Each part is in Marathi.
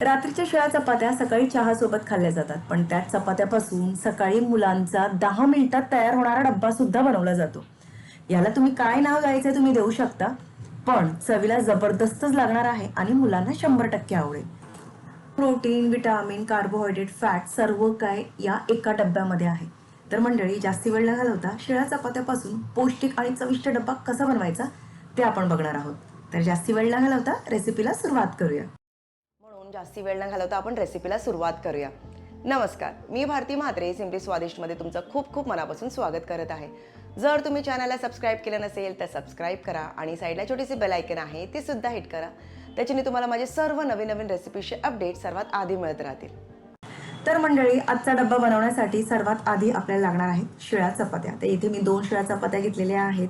रात्रीच्या शिळ्या चपात्या सकाळी चहासोबत खाल्ल्या जातात पण त्याच चपात्यापासून सकाळी मुलांचा दहा मिनिटात तयार होणारा डब्बा सुद्धा बनवला जातो. याला तुम्ही काय नाव द्यायचं तुम्ही देऊ शकता पण चवीला जबरदस्तच लागणार आहे आणि मुलांना शंभर टक्के आवडेल. प्रोटीन विटामिन कार्बोहायड्रेट फॅट सर्व काय या एका डब्यामध्ये आहे. तर मंडळी जास्ती वेळ न घालवता शिळ्या चपात्यापासून पौष्टिक आणि चविष्ट डब्बा कसा बनवायचा ते आपण बघणार आहोत. तर जास्ती वेळ न घालवता रेसिपीला सुरुवात करूया. जास्ती वेळ न घालवता आपण रेसिपीला सुरुवात करूया. नमस्कार मी भारती म्हात्रे सिम्पली स्वादिष्टमध्ये तुमचं खूप खूप मनापासून स्वागत करत आहे. जर तुम्ही चॅनलला सबस्क्राईब केलं नसेल तर सबस्क्राईब करा आणि साईडला छोटीशी बेल आहे ती सुद्धा हिट करा. त्याच्याने तुम्हाला माझे सर्व नवीन नवीन रेसिपीचे अपडेट सर्वात आधी मिळत राहतील. तर मंडळी आजचा डब्बा बनवण्यासाठी सर्वात आधी आपल्याला लागणार आहेत शिळ्या चपात्या. तर इथे मी दोन शिळ्या चपात्या घेतलेल्या आहेत.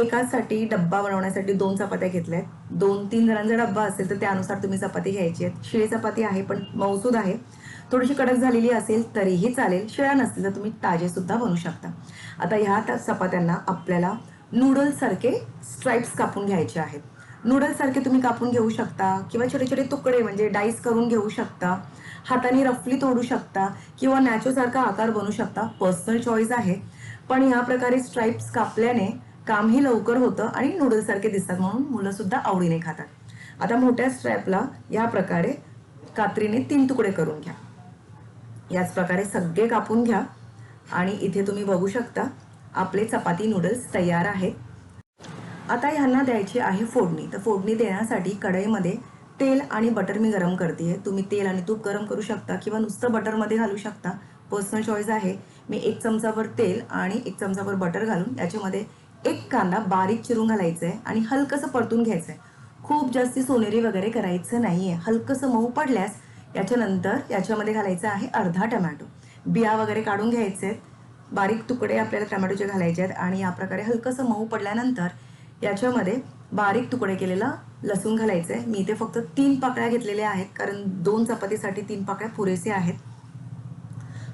एकासाठी डब्बा बनवण्यासाठी दोन चपात्या घेतल्या आहेत दोन तीन जणांचा डब्बा असेल तर त्यानुसार तुम्ही चपाती घ्यायची आहेत. शिळी चपाती आहे पण मौसूद आहे. थोडीशी कडक झालेली असेल तरीही चालेल. शिळा नसतील तर तुम्ही ताजे सुद्धा बनवू शकता. आता ह्या त्या चपात्यांना आपल्याला नूडल्स सारखे स्ट्राईप्स कापून घ्यायचे आहेत. नूडल्स सारखे तुम्ही कापून घेऊ शकता किंवा छोटे छोटे तुकडे म्हणजे डाईस करून घेऊ शकता. हाताने रफली तोडू शकता किंवा नॅचो सारखा आकार बनवू शकता. पर्सनल चॉईस आहे. पण ह्या प्रकारे स्ट्राईप्स कापल्याने कामही लवकर होतं आणि नूडल्स सारखे दिसतात म्हणून मुलं सुद्धा आवडीने खातात. आता मोठ्या स्ट्रॅपला या प्रकारे कात्रीने तीन तुकडे करून घ्या. याच प्रकारे सगळे कापून घ्या आणि इथे तुम्ही बघू शकता आपले चपाती नूडल्स तयार आहेत. आता ह्यांना द्यायची आहे फोडणी. तर फोडणी देण्यासाठी कढईमध्ये तेल आणि बटर मी गरम करते तुम्ही तेल आणि तूप गरम करू शकता किंवा नुसतं बटरमध्ये घालू शकता. पर्सनल चॉईस आहे. मी एक चमचाभर तेल आणि एक चमचाभर बटर घालून याच्यामध्ये एक कांदा बारीक चिरून घालायचं आहे आणि हलकंसं परतून घ्यायचं आहे खूप जास्ती सोनेरी वगैरे करायचं नाही आहे हलकंसं मऊ पडल्यास याच्यानंतर याच्यामध्ये घालायचं आहे अर्धा टमॅटो. बिया वगैरे काढून घ्यायचे आहेत बारीक तुकडे आपल्याला टमॅटोचे घालायचे आहेत आणि या प्रकारे हलकंसं मऊ पडल्यानंतर याच्यामध्ये बारीक तुकडे केलेला लसूण घालायचं आहे मी इथे फक्त तीन पाकळ्या घेतलेल्या आहेत कारण दोन चपातीसाठी तीन पाकळ्या पुरेसे आहेत.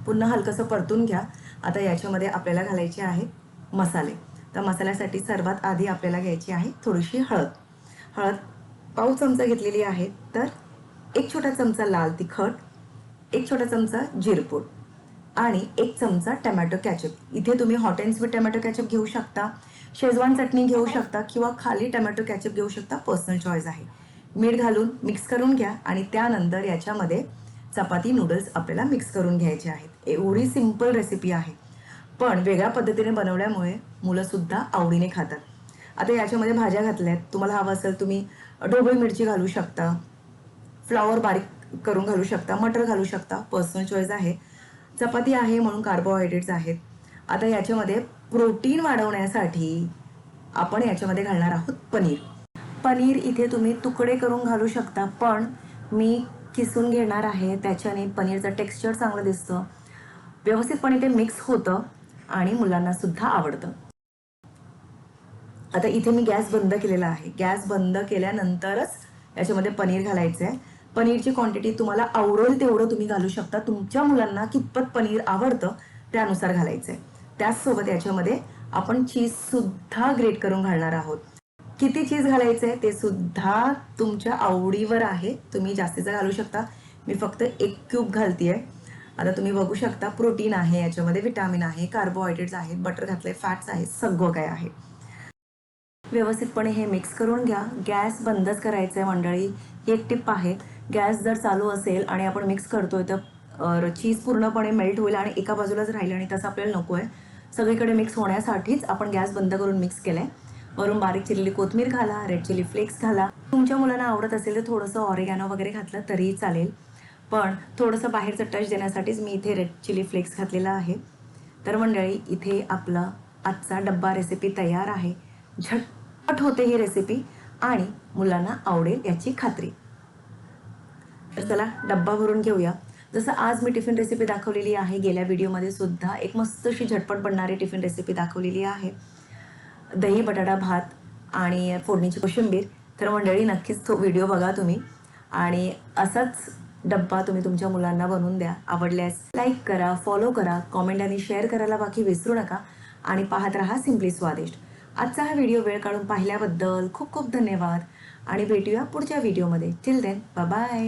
पुन्हा हलकंसं परतून घ्या. आता याच्यामध्ये आपल्याला घालायचे आहे मसाले. तर मसाल्यासाठी सर्वात आधी आपल्याला घ्यायची आहे थोडीशी हळद. हळद पाव चमचा घेतलेली आहे तर एक छोटा चमचा लाल तिखट एक छोटा चमचा जिरपूड आणि एक चमचा टमॅटो कॅचअप. इथे तुम्ही hot and sweet tomato ketchup घेऊ शकता शेजवान चटणी घेऊ शकता किंवा खाली टमॅटो कॅचअप घेऊ शकता पर्सनल चॉईस आहे. मीठ घालून मिक्स करून घ्या आणि त्यानंतर याच्यामध्ये चपाती नूडल्स आपल्याला मिक्स करून घ्यायचे आहेत. एवढी सिंपल रेसिपी आहे. पण वेगळ्या पद्धतीने बनवल्यामुळे मुलंसुद्धा आवडीने खातात. आता याच्यामध्ये भाज्या घातल्यात. तुम्हाला हवं असेल तुम्ही ढोबळी मिरची घालू शकता. फ्लॉवर बारीक करून घालू शकता. मटर घालू शकता. पर्सनल चॉईस आहे. चपाती आहे म्हणून कार्बोहायड्रेट्स आहेत. आता याच्यामध्ये प्रोटीन वाढवण्यासाठी आपण याच्यामध्ये घालणार आहोत पनीर. पनीर इथे तुम्ही तुकडे करून घालू शकता पण मी किसून घेणार आहे. त्याच्याने पनीरचं टेक्स्चर चांगलं दिसतं. व्यवस्थितपणे ते मिक्स होतं आणि मुलांनासुद्धा आवडतं. आता इथे मी गॅस बंद केलेला आहे. गॅस बंद केल्यानंतरच याच्यामध्ये पनीर घालायचं आहे पनीरची क्वांटिटी तुम्हाला आवडेल तेवढं तुम्ही घालू शकता. तुमच्या मुलांना कितपत पनीर आवडतं त्यानुसार घालायचं आहे त्याचसोबत याच्यामध्ये आपण चीज सुद्धा ग्रेट करून घालणार आहोत. किती चीज घालायचं आहे ते सुद्धा तुमच्या आवडीवर आहे. तुम्ही जास्तीचं घालू शकता. मी फक्त एक क्यूब घालते आता तुम्ही बघू शकता प्रोटीन आहे याच्यामध्ये विटामिन आहे कार्बोहायड्रेट्स आहेत बटर घातले फॅट्स आहेत सगळं काय आहे. व्यवस्थितपणे हे मिक्स करून घ्या. गॅस बंदच करायचं आहे मंडळी. ही एक टिप आहे. गॅस जर चालू असेल आणि आपण मिक्स करतोय तर चीज पूर्णपणे मेल्ट होईल आणि एका बाजूलाच राहील आणि तसं आपल्याला नको आहे. सगळीकडे मिक्स होण्यासाठीच आपण गॅस बंद करून मिक्स केलं आहे वरून बारीक चिरलेली कोथमीर घाला रेड चिली फ्लेक्स घाला. तुमच्या मुलांना आवडत असेल तर थोडंसं ऑरेगॅनो वगैरे घातलं तरीही चालेल. पण थोडंसं बाहेरचं टच देण्यासाठीच मी इथे रेड चिली फ्लेक्स घातलेला आहे. तर मंडळी इथे आपला आजचा डब्बा रेसिपी तयार आहे. झट पट होते ही रेसिपी आणि मुलांना आवडेल याची खात्री. तर चला डब्बा भरून घेऊया. जसं आज मी टिफिन रेसिपी दाखवलेली आहे गेल्या व्हिडिओमध्ये सुद्धा एक मस्त अशी झटपट बनणारी टिफिन रेसिपी दाखवलेली आहे. दही बटाटा भात आणि फोडणीची कोशिंबीर. तर मंडळी नक्कीच तो व्हिडिओ बघा तुम्ही. आणि असाच डब्बा तुम्ही तुमच्या मुलांना बनवून द्या. आवडल्यास लाईक करा फॉलो करा कॉमेंट आणि शेअर करायला बाकी विसरू नका. आणि पाहत राहा सिम्पली स्वादिष्ट आजचा हा व्हिडिओ वेळ काढून पाहिल्याबद्दल खूप खूप धन्यवाद. आणि भेटूया पुढच्या व्हिडिओमध्ये टिल देन बाय